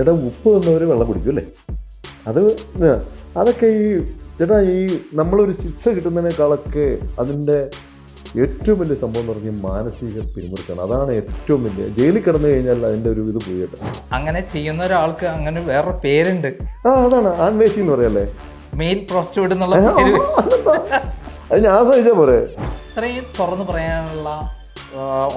ചേട്ടാ ഉപ്പ് തന്നവർ വെള്ളം കുടിക്കും അല്ലേ? അത് അതൊക്കെ ഈ ചേട്ടാ ഈ നമ്മളൊരു ശിക്ഷ കിട്ടുന്നതിനേക്കാളൊക്കെ അതിന്റെ ഏറ്റവും വലിയ സംഭവം എന്ന് പറഞ്ഞാൽ മാനസിക പിരിമുറുക്കാണ് അതാണ് ഏറ്റവും വലിയ. ജയിലിൽ കിടന്നു കഴിഞ്ഞാൽ അതിന്റെ ഒരു ഇത് പോയി അങ്ങനെ ചെയ്യുന്ന ഒരാൾക്ക് അങ്ങനെ വേറെ പേരുണ്ട്. ആ അതാണ്. ആൺവേശി എന്ന് പറയല്ലേ? മെയിൽ പ്രോസ്റ്റിറ്റ്യൂട്ട് എന്നുള്ള അത് ഞാൻ സഹിച്ചാൽ പോരെ. ഇത്രയും തുറന്നു പറയാനുള്ള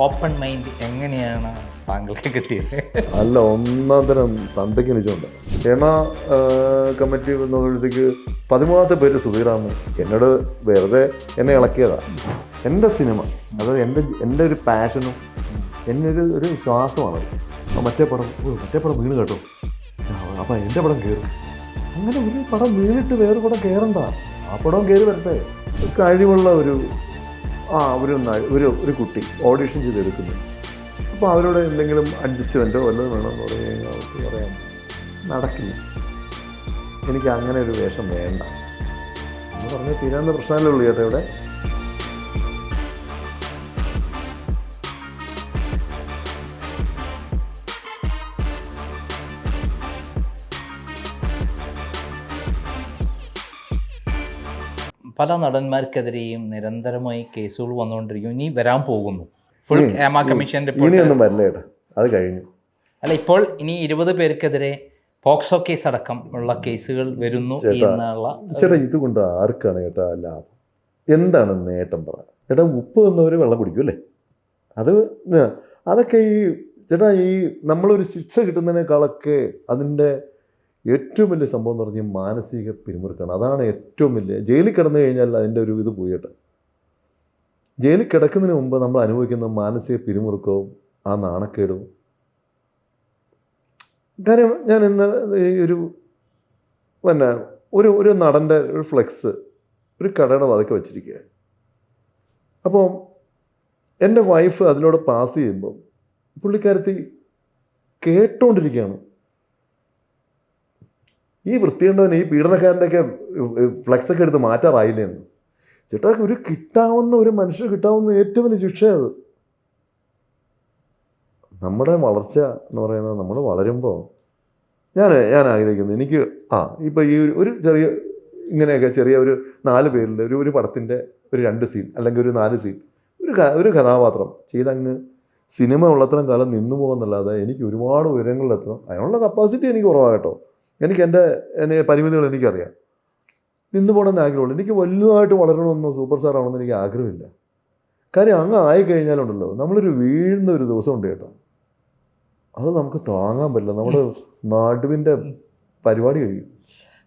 ഓപ്പൺ മൈൻഡ് എങ്ങനെയാണ്? താങ്കൾക്ക് കിട്ടിയത് അല്ല ഒന്നാം തരം തന്തയ്ക്ക് നിജമുണ്ട് ക്ഷേമ കമ്മിറ്റി വന്നപ്പോഴത്തേക്ക് പതിമൂന്നാമത്തെ പേര് സുധീറാന്ന്. എന്നോട് വെറുതെ എന്നെ ഇളക്കിയതാണ് എന്റെ സിനിമ അതായത് എന്റെ എന്റെ ഒരു പാഷനും എന്റെ ഒരു ഒരു ശ്വാസമാണ് മറ്റേ പടം മറ്റേ പടം വീണ് കേട്ടോ. അപ്പം എന്റെ പടം കയറും അങ്ങനെ ഒരു പടം വീണിട്ട് വേറെ പടം കയറണ്ട ആ പടം കയറി വരട്ടെ. കഴിവുള്ള ഒരു ആ ഒരു ഒരു ഒരു കുട്ടി ഓഡിഷൻ ചെയ്തെടുക്കുന്നു. അപ്പോൾ അവരോട് എന്തെങ്കിലും അഡ്ജസ്റ്റ്മെന്റോ വല്ലതും വേണമെന്ന് പറഞ്ഞു കഴിഞ്ഞാൽ അവർക്ക് പറയാം. നടക്കില്ല. എനിക്ക് അങ്ങനെ ഒരു വേഷം വേണ്ട. എന്ന് പറഞ്ഞാൽ തീരാവുന്ന പ്രശ്നമല്ലേ ഉള്ളൂ ചേട്ടാ ഇവിടെ. പല നടന്മാർക്കെതിരെയും നിരന്തരമായി കേസുകൾ വന്നുകൊണ്ടിരിക്കും ഇനി വരാൻ പോകുന്നു. ഫുൾ ഹേമ കമ്മീഷൻ ഇനിയൊന്നും വരില്ല ചേട്ടാ അത് കഴിഞ്ഞു. അല്ല ഇപ്പോൾ ഇനി ഇരുപത് പേർക്കെതിരെ പോക്സോ കേസ് അടക്കം ഉള്ള കേസുകൾ വരുന്നു എന്നുള്ള ചേട്ടാ ഇതുകൊണ്ട് ആർക്കാണ് ചേട്ടാ ലാഭം? എന്താണ് നേട്ടം പറ? ചേട്ടാ ഉപ്പ് തന്നവർ വെള്ളം കുടിക്കും അല്ലേ? അത് അതൊക്കെ ഈ ചേട്ടാ ഈ നമ്മളൊരു ശിക്ഷ കിട്ടുന്നതിനേക്കാളൊക്കെ അതിന്റെ ഏറ്റവും വലിയ സംഭവം എന്ന് പറഞ്ഞാൽ മാനസിക പിരിമുറുക്കാണ്. അതാണ് ഏറ്റവും വലിയ ജയിലിൽ കിടന്നു കഴിഞ്ഞാൽ അതിന്റെ ഒരു ഇത് പോയി കേട്ടോ. ജയിലിൽ കിടക്കുന്നതിന് മുമ്പ് നമ്മൾ അനുഭവിക്കുന്ന മാനസിക പിരിമുറുക്കവും ആ നാണക്കേടും. കാര്യം ഞാൻ ഇന്ന് ഒരു പിന്നെ ഒരു ഒരു നടന്റെ ഒരു ഫ്ലെക്സ് ഒരു കടയുടെ വതക്കെ വെച്ചിരിക്കുക അപ്പോൾ എന്റെ വൈഫ് അതിലൂടെ പാസ് ചെയ്യുമ്പം പുള്ളിക്കാരത്തി കേട്ടോണ്ടിരിക്കുകയാണ്. ഈ വൃത്തിയുണ്ടവൻ ഈ പീഡനക്കാരന്റെയൊക്കെ ഫ്ലെക്സൊക്കെ എടുത്ത് മാറ്റാറായില്ലേ എന്ന് ചേട്ടാ ഒരു കിട്ടാവുന്ന ഒരു മനുഷ്യന് കിട്ടാവുന്ന ഏറ്റവും വലിയ ശിക്ഷയത്. നമ്മുടെ വളർച്ച എന്ന് പറയുന്നത് നമ്മൾ വളരുമ്പോൾ ഞാൻ ഞാൻ ആഗ്രഹിക്കുന്നു. എനിക്ക് ആ ഇപ്പോൾ ഈ ഒരു- ചെറിയ ഇങ്ങനെയൊക്കെ ചെറിയ ഒരു നാല് പേരിൽ ഒരു ഒരു പടത്തിന്റെ ഒരു രണ്ട് സീൻ അല്ലെങ്കിൽ ഒരു നാല് സീൻ ഒരു ഒരു കഥാപാത്രം ചെയ്തങ്ങ് സിനിമ ഉള്ളത്രയും കാലം നിന്നു പോകുന്നല്ലാതെ എനിക്ക് ഒരുപാട് ഉയരങ്ങളിലെത്തണം. അതിനുള്ള കപ്പാസിറ്റി എനിക്ക് കുറവാണ് കേട്ടോ. എനിക്ക് എന്റെ പരിമിതികൾ എനിക്കറിയാം. നിന്ന് പോകണമെന്ന് ആഗ്രഹമുള്ളൂ. എനിക്ക് വലുതായിട്ട് വളരണമെന്നോ സൂപ്പർ സ്റ്റാർ ആവണമെന്ന് എനിക്ക് ആഗ്രഹമില്ല. കാര്യം അങ്ങ് ആയിക്കഴിഞ്ഞാലുണ്ടല്ലോ നമ്മളൊരു വീഴുന്ന ഒരു ദിവസമുണ്ട് കേട്ടോ. അത് നമുക്ക് താങ്ങാൻ പറ്റില്ല. നമ്മുടെ നാടുവിന്റെ പരിപാടി കഴിയും.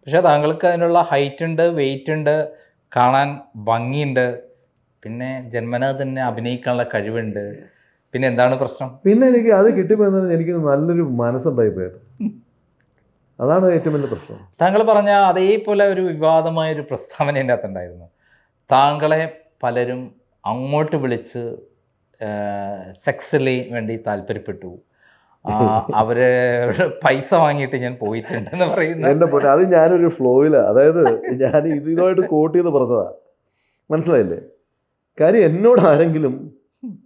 പക്ഷേ താങ്കൾക്ക് അതിനുള്ള ഹൈറ്റ് ഉണ്ട് വെയിറ്റ് ഉണ്ട് കാണാൻ ഭംഗിയുണ്ട്. പിന്നെ ജന്മനാ തന്നെ അഭിനയിക്കാനുള്ള കഴിവുണ്ട്. പിന്നെ എന്താണ് പ്രശ്നം? പിന്നെ എനിക്ക് അത് കിട്ടിപ്പോയെന്ന് എനിക്ക് നല്ലൊരു മനസ്സുണ്ടായി പോയിട്ട് അതാണ് ഏറ്റവും വലിയ പ്രശ്നം. താങ്കൾ പറഞ്ഞ അതേപോലെ ഒരു വിവാദമായ ഒരു പ്രസ്താവന എന്റെ അകത്തുണ്ടായിരുന്നു താങ്കളെ പലരും അങ്ങോട്ട് വിളിച്ച് സെക്സിലി വേണ്ടി താല്പര്യപ്പെട്ടു. അവർ പൈസ വാങ്ങിയിട്ട് ഞാൻ പോയിട്ടുണ്ടെന്ന് പറയുന്നത് എന്റെ പൊന്നെ അത് ഞാനൊരു ഫ്ലോയിലാണ് അതായത് ഞാൻ ഇതുമായിട്ട് കോട്ട് ചെയ്ത് പറഞ്ഞതാ. മനസ്സിലായില്ലേ? കാര്യം എന്നോട് ആരെങ്കിലും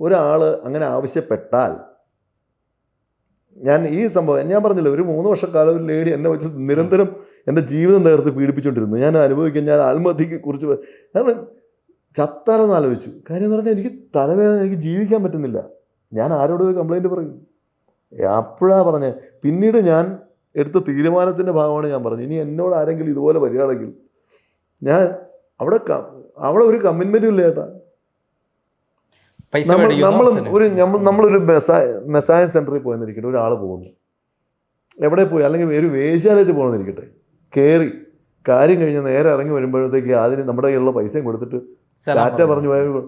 ഒരാൾ അങ്ങനെ ആവശ്യപ്പെട്ടാൽ ഞാൻ ഈ സംഭവം ഞാൻ പറഞ്ഞില്ല ഒരു മൂന്ന് വർഷക്കാലം ഒരു ലേഡി എന്നെ വെച്ച് നിരന്തരം എന്റെ ജീവിതം നേരത്തെ പീഡിപ്പിച്ചുകൊണ്ടിരുന്നു ഞാൻ അനുഭവിക്കാൻ ഞാൻ ആത്മഹത്യക്ക് കുറിച്ച് കാരണം ചത്താലെന്ന് ആലോചിച്ചു. കാര്യം എന്ന് പറഞ്ഞാൽ എനിക്ക് തലവേദന എനിക്ക് ജീവിക്കാൻ പറ്റുന്നില്ല. ഞാൻ ആരോട് പോയി കംപ്ലൈന്റ് പറയും. അപ്പോഴാണ് പറഞ്ഞത് പിന്നീട് ഞാൻ എടുത്ത തീരുമാനത്തിന്റെ ഭാഗമാണ് ഞാൻ പറഞ്ഞത്. ഇനി എന്നോട് ആരെങ്കിലും ഇതുപോലെ വരികയാണെങ്കിൽ ഞാൻ അവിടെ അവിടെ ഒരു കമ്മിറ്റ്മെന്റും ഇല്ല ചേട്ടാ നമ്മൾ ഒരു നമ്മളൊരു മെസ്സായ സെന്ററിൽ പോയെന്നിരിക്കട്ടെ ഒരാൾ പോകുന്നു. എവിടെ പോയി? അല്ലെങ്കിൽ ഒരു വേശ്യാലയത്തിൽ പോകണമെന്നിരിക്കട്ടെ കയറി കാര്യം കഴിഞ്ഞ് നേരെ ഇറങ്ങി വരുമ്പോഴത്തേക്ക് അതിന് നമ്മുടെ കയ്യിലുള്ള പൈസയും കൊടുത്തിട്ട് ഡാറ്റ ടാറ്റ പറഞ്ഞു. പോയ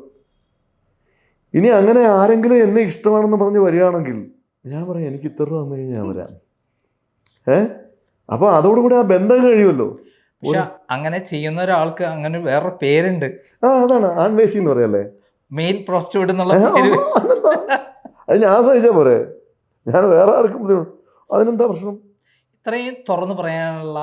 ഇനി അങ്ങനെ ആരെങ്കിലും എന്നെ ഇഷ്ടമാണെന്ന് പറഞ്ഞ് വരികയാണെങ്കിൽ ഞാൻ പറയാം എനിക്ക് ഇത്ര രൂപ തന്നു കഴിഞ്ഞാൽ ഞാൻ വരാം ഏ? അപ്പോൾ അതോടുകൂടി ആ ബന്ധം കഴിയുമല്ലോ. അങ്ങനെ ചെയ്യുന്ന ഒരാൾക്ക് അങ്ങനെ വേറെ പേരുണ്ട്. ആ അതാണ്. ആൺവേശി എന്ന് പറയല്ലേ? മെയിൽ പ്രോസ്റ്റിറ്റ്യൂട്ട് എന്നുള്ള പേര്. അത് ഞാൻ സഹിച്ചാൽ പോരെ. ഞാൻ വേറെ ആർക്കും അതിനെന്താ പ്രശ്നം? ഇത്രയും തുറന്നു പറയാനുള്ള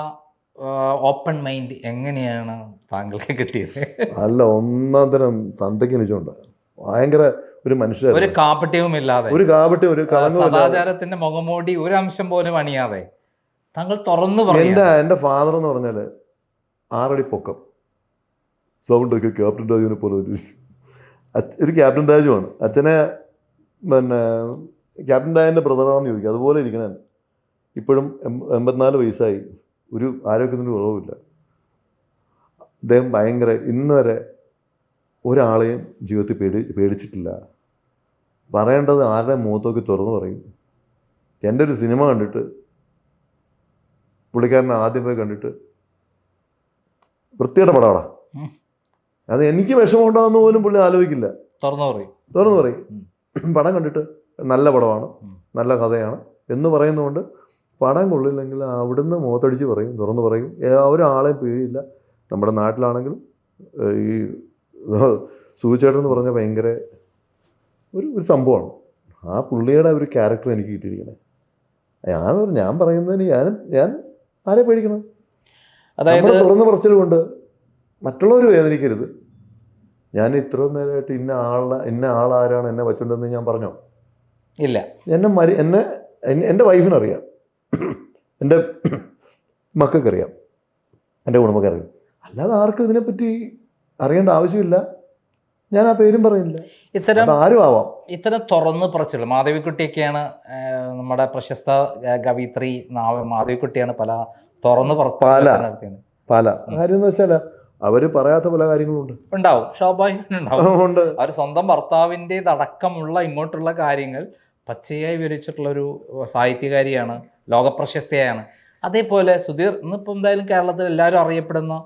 ഓപ്പൺ മൈൻഡ് എങ്ങനെയാണ് താങ്കൾക്ക് കിട്ടിയത്? അല്ല ഒന്നാം തരം തന്തയ്ക്ക് നിജമുണ്ട് ഭയങ്കര ഒരു മനുഷ്യ ഒരു കാപട്യവും ഇല്ലാതെ. ഒരു കാപട്യം ഒരു സദാചാരത്തിന്റെ മുഖമൂടി ഒരു അംശം പോലും അണിയാതെ. താങ്കൾ തുറന്നു എന്റെ എന്റെ എന്റെ ഫാദർ എന്ന് പറഞ്ഞാൽ ആറടി പൊക്കം. സൗണ്ട് ഒക്കെ ക്യാപ്റ്റൻ രാജുവിനെ പോലെ ഒരു ക്യാപ്റ്റൻ രാജുവാണ് അച്ഛനെ പിന്നെ ക്യാപ്റ്റൻ രാജന്റെ ബ്രദറാണെന്ന് ചോദിക്കും. അതുപോലെ ഇരിക്കണേ ഇപ്പോഴും എൺപത്തിനാല് വയസ്സായി. ഒരു ആരോഗ്യത്തിന്റെ കുറവില്ല അദ്ദേഹം ഭയങ്കര ഇന്ന് വരെ ഒരാളെയും ജീവിതത്തിൽ പേടി പേടിച്ചിട്ടില്ല. പറയേണ്ടത് ആരുടെ മുഖത്തൊക്കെ തുറന്നു പറയും. എന്റെ ഒരു സിനിമ കണ്ടിട്ട് പുള്ളിക്കാരനെ ആദ്യമായി കണ്ടിട്ട് വൃത്തിയുടെ പടമാടാ. അത് എനിക്ക് വിഷമം ഉണ്ടാകുന്ന പോലും പുള്ളി ആലോചിക്കില്ല. തുറന്നു പറയും. തുറന്നു പറയും. പടം കണ്ടിട്ട് നല്ല പടമാണ്. നല്ല കഥയാണ്. എന്ന് പറയുന്നതുകൊണ്ട് പടം കൊള്ളില്ലെങ്കിൽ അവിടുന്ന് മുഖത്തടിച്ച് പറയും തുറന്നു പറയും. ഒരാളെ ഒരാളെയും പേടിയില്ല നമ്മുടെ നാട്ടിലാണെങ്കിലും ഈ സൂചേട്ടൻ എന്ന് പറഞ്ഞാൽ ഭയങ്കര ഒരു ഒരു സംഭവമാണ്. ആ പുള്ളിയുടെ ഒരു ക്യാരക്ടർ എനിക്ക് കിട്ടിയിരിക്കണേ. ഞാൻ ഞാൻ പറയുന്നതിന് ഞാൻ ഞാൻ ആരെ പേടിക്കണം? അതായത് തുറന്നു പറച്ചിലുകൊണ്ട് മറ്റുള്ളവർ വേദനിക്കരുത്. ഞാൻ ഇത്രയും നേരമായിട്ട് ഇന്ന ആളെ ഇന്ന ആളാരാണ് എന്നെ വച്ചുകൊണ്ടെന്ന് ഞാൻ പറഞ്ഞോ? ഇല്ല. എന്നെ മരി എന്നെ എൻ- എന്റെ വൈഫിനറിയാം. എന്റെ മക്കൾക്കറിയാം. എന്റെ കുടുംബക്കാരറിയാം. അല്ലാതെ ആർക്കും ഇതിനെപ്പറ്റി അറിയേണ്ട ആവശ്യമില്ല. ഞാൻ ആ പേരും പറയുന്നില്ല. ഇത്തരം ആരും ആവാം. ഇത്തരം തുറന്ന് പറച്ചുള്ളൂ മാധവിക്കുട്ടിയൊക്കെയാണ് നമ്മുടെ പ്രശസ്ത കവിത്രി നാവ- മാധവിക്കുട്ടിയാണ് പല തുറന്ന് പല. പല. കാര്യം എന്ന് വെച്ചാൽ അവർ പറയാത്ത പല കാര്യങ്ങളുണ്ട്. ഉണ്ടാവും. സ്വാഭാവികം ഉണ്ട്. അവർ സ്വന്തം ഭർത്താവിന്റെതടക്കമുള്ള ഇങ്ങോട്ടുള്ള കാര്യങ്ങൾ പച്ചയായി വിവരിച്ചിട്ടുള്ള ഒരു സാഹിത്യകാരിയാണ് ലോകപ്രശസ്തയാണ്. അതേപോലെ സുധീർ ഇന്നിപ്പോൾ എന്തായാലും കേരളത്തിൽ എല്ലാവരും അറിയപ്പെടുന്ന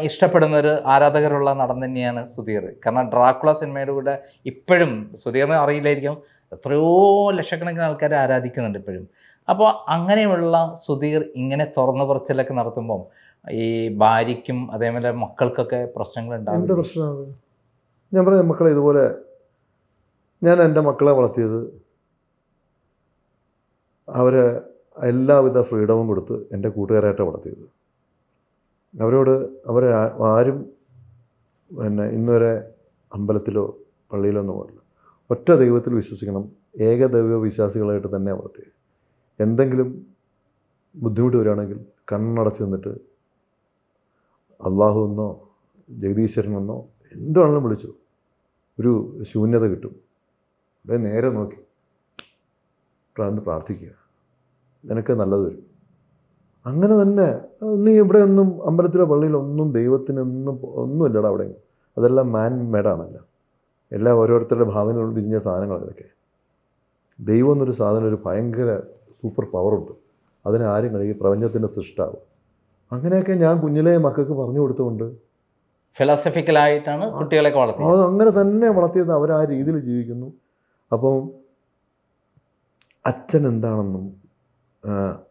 ഇഷ്ടപ്പെടുന്ന ഒരു ആരാധകരുള്ള നടൻ തന്നെയാണ് സുധീർ. കാരണം ഡ്രാക്കുള സിനിമയുടെ കൂടെ ഇപ്പോഴും സുധീറിനെ അറിയില്ലായിരിക്കും. എത്രയോ ലക്ഷക്കണക്കിന് ആൾക്കാർ ആരാധിക്കുന്നുണ്ട് ഇപ്പോഴും. അപ്പോൾ അങ്ങനെയുള്ള സുധീർ ഇങ്ങനെ തുറന്നു പറച്ചിലൊക്കെ നടത്തുമ്പം ഈ ഭാര്യയ്ക്കും അതേപോലെ മക്കൾക്കൊക്കെ പ്രശ്നങ്ങൾ എന്ത് ഉണ്ടാവും പ്രശ്നമാണ്? ഞാൻ പറഞ്ഞ മക്കളെ ഇതുപോലെ ഞാൻ എന്റെ മക്കളെ വളർത്തിയത് അവരെ എല്ലാവിധ ഫ്രീഡവും കൊടുത്ത് എന്റെ കൂട്ടുകാരായിട്ടാണ് വളർത്തിയത്. അവരോട് അവരെ ആ- ആരും പിന്നെ ഇന്നുവരെ അമ്പലത്തിലോ പള്ളിയിലോ ഒന്നും പോകില്ല ഒറ്റ ദൈവത്തിൽ വിശ്വസിക്കണം. ഏകദൈവ വിശ്വാസികളായിട്ട് തന്നെ വളർത്തിയത്. എന്തെങ്കിലും ബുദ്ധിമുട്ട് വരികയാണെങ്കിൽ കണ്ണടച്ച് നിന്നിട്ട് അള്ളാഹു എന്നോ ജഗദീശ്വരൻ എന്നോ എന്താണെങ്കിലും വിളിച്ചു. ഒരു ശൂന്യത കിട്ടും. അവിടെ നേരെ നോക്കി. പ്രാന്ന് പ്രാർത്ഥിക്കുക. നിനക്ക് നല്ലത് വരും. അങ്ങനെ തന്നെ നീ ഇവിടെ ഒന്നും അമ്പലത്തിലോ പള്ളിയിലോ ഒന്നും ദൈവത്തിനൊന്നും ഒന്നും ഇല്ലടാ അവിടെ. അതെല്ലാം മാൻ മേഡാണല്ലോ എല്ലാം ഓരോരുത്തരുടെ ഭാവനകൾ തിരിഞ്ഞ സാധനങ്ങൾ ഇതൊക്കെ. ദൈവം എന്നൊരു സാധനം ഒരു ഭയങ്കര സൂപ്പർ പവറുണ്ട് അതിനാരും കളി പ്രപഞ്ചത്തിന്റെ സൃഷ്ടാവ്. അങ്ങനെയൊക്കെ ഞാൻ കുഞ്ഞിലെ മക്കൾക്ക് പറഞ്ഞു കൊടുത്തുകൊണ്ട് ഫിലോസഫിക്കലായിട്ടാണ് കുട്ടികളെയൊക്കെ അത് വളർത്തിയത് അങ്ങനെ തന്നെ വളർത്തിയത് അവർ ആ രീതിയിൽ ജീവിക്കുന്നു. അപ്പം അച്ഛൻ എന്താണെന്നും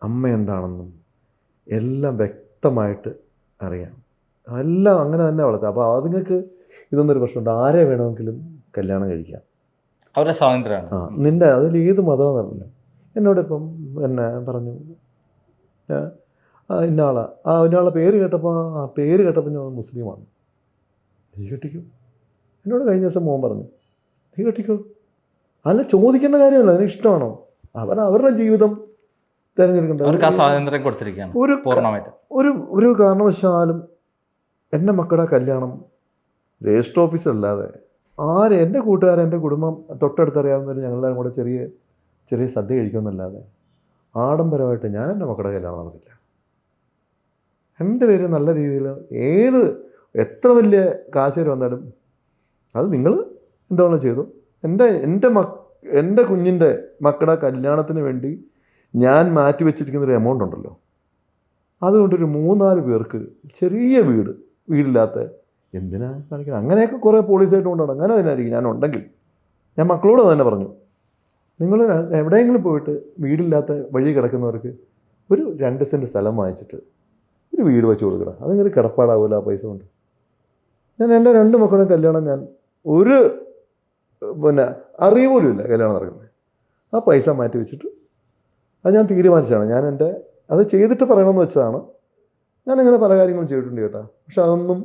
അമ്മ എന്താണെന്നും എല്ലാം വ്യക്തമായിട്ട് അറിയാം. എല്ലാം അങ്ങനെ തന്നെ വളർത്തുക അപ്പോൾ അതുങ്ങൾക്ക് ഇതൊന്നൊരു പ്രശ്നമുണ്ട് ആരെ വേണമെങ്കിലും കല്യാണം കഴിക്കാം. അവരുടെ സ്വാതന്ത്ര്യമാണ്. ആ നിന്റെ അതിൽ ഏത് മതമെന്നറിയില്ല എന്നോടിപ്പം എന്നെ പറഞ്ഞു ഇന്ന ആളാ. ആ ഇന്നാളെ പേര് കേട്ടപ്പോൾ ആ പേര് കേട്ടപ്പോൾ ഞാൻ മുസ്ലിമാണ്. നീ കെട്ടിക്കോ. എന്നോട് കഴിഞ്ഞ ദിവസം മോൻ പറഞ്ഞു നീ കെട്ടിക്കോ. അല്ല ചോദിക്കേണ്ട കാര്യമല്ല അതിന് ഇഷ്ടമാണോ? അവർ അവരുടെ ജീവിതം തിരഞ്ഞെടുക്കേണ്ടത് സ്വാതന്ത്ര്യം കൊടുത്തിരിക്കുകയാണ് ഒരു പൂർണമായിട്ട്. ഒരു ഒരു കാരണവശാലും എന്റെ മക്കളുടെ കല്യാണം രജിസ്റ്റർ ഓഫീസല്ലാതെ ആര് എന്റെ കൂട്ടുകാരൻ എന്റെ കുടുംബം തൊട്ടടുത്തറിയാവുന്നവർ ഞങ്ങളെല്ലാവരും കൂടെ ചെറിയ ചെറിയ സദ്യ കഴിക്കുമെന്നല്ലാതെ ആഡംബരമായിട്ട് ഞാൻ എന്റെ മക്കളുടെ കല്യാണം നടത്തില്ല. രണ്ടുപേരും നല്ല രീതിയിൽ ഏത് എത്ര വലിയ കാശേര് വന്നാലും അത് നിങ്ങൾ എന്താണ് ചെയ്തു. എന്റെ എന്റെ മക് എന്റെ കുഞ്ഞിന്റെ മക്കളുടെ കല്യാണത്തിന് വേണ്ടി ഞാൻ മാറ്റി വെച്ചിരിക്കുന്ന ഒരു എമൗണ്ട് ഉണ്ടല്ലോ. അതുകൊണ്ടൊരു മൂന്നാൽ പേർക്ക് ചെറിയ വീട് വീടില്ലാത്ത എന്തിനാ കാണിക്കണം? അങ്ങനെയൊക്കെ കുറേ പോളീസായിട്ട് കൊണ്ടുപോകണം അങ്ങനെ തന്നെയായിരിക്കും ഞാൻ ഉണ്ടെങ്കിൽ. ഞാൻ മക്കളോട് തന്നെ പറഞ്ഞു. നിങ്ങൾ എവിടെയെങ്കിലും പോയിട്ട് വീടില്ലാത്ത വഴി കിടക്കുന്നവർക്ക് ഒരു രണ്ട് സെന്റ് സ്ഥലം വാങ്ങിച്ചിട്ട് ഒരു വീട് വെച്ച് കൊടുക്കണം. അതിങ്ങനെ കിടപ്പാടാവില്ല ആ പൈസ കൊണ്ട്. ഞാൻ എന്റെ രണ്ട് മക്കളുടെ കല്യാണം ഞാൻ ഒരു പിന്നെ അറിയ പോലും ഇല്ല കല്യാണം നടക്കുന്നത്. ആ പൈസ മാറ്റി വെച്ചിട്ട് അത് ഞാൻ തീരുമാനിച്ചതാണ്. ഞാൻ എന്റെ അത് ചെയ്തിട്ട് പറയണമെന്ന് വെച്ചതാണ്. ഞാൻ അങ്ങനെ പല കാര്യങ്ങളും ചെയ്തിട്ടുണ്ട് കേട്ടോ. പക്ഷെ അതൊന്നും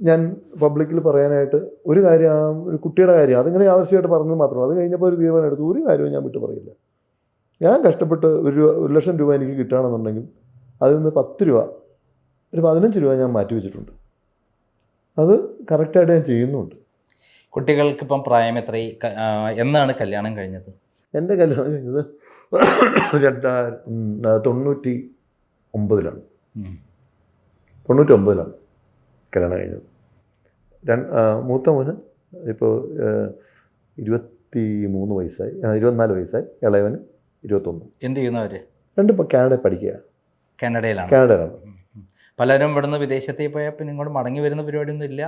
ഞാൻ പബ്ലിക്കിൽ പറയാനായിട്ട് ഒരു കാര്യം ഒരു കുട്ടിയുടെ കാര്യം അതിങ്ങനെ ആദർശമായിട്ട് പറഞ്ഞത് മാത്രമല്ല അത് കഴിഞ്ഞപ്പോൾ ഒരു തീരുമാനം എടുത്തു ഒരു കാര്യവും ഞാൻ വിട്ടു പറയില്ല. ഞാൻ കഷ്ടപ്പെട്ട് ഒരു ഒരു ലക്ഷം രൂപ എനിക്ക് കിട്ടുകയാണെന്നുണ്ടെങ്കിൽ അതിൽ നിന്ന് പത്ത് രൂപ ഒരു പതിനഞ്ച് രൂപ ഞാൻ മാറ്റി വെച്ചിട്ടുണ്ട്. അത് കറക്റ്റായിട്ട് ഞാൻ ചെയ്യുന്നുണ്ട്. കുട്ടികൾക്ക് ഇപ്പം പ്രായം എത്ര എന്നാണ് കല്യാണം കഴിഞ്ഞത്? എന്റെ കല്യാണം കഴിഞ്ഞത് രണ്ടായിരം ഉം, ആ, തൊണ്ണൂറ്റി ഒമ്പതിലാണ്. തൊണ്ണൂറ്റി ഒമ്പതിലാണ് കല്യാണം കഴിഞ്ഞത്. രണ്ട് മൂത്ത മോന് ഇപ്പോൾ ഇരുപത്തി മൂന്ന് വയസ്സായി ഇരുപത്തിനാല് വയസ്സായി ഇളയവന് ഇരുപത്തൊന്ന്. എന്ത് ചെയ്യുന്നു അവർ രണ്ടും ഇപ്പോൾ കാനഡ പഠിക്കുക കാനഡയിലാണ്. കാനഡയിലാണ്. പലരും ഇവിടുന്ന് വിദേശത്തേക്ക് പോയാൽ പിന്നെ ഇങ്ങോട്ട് മടങ്ങി വരുന്ന പരിപാടിയൊന്നും ഇല്ല.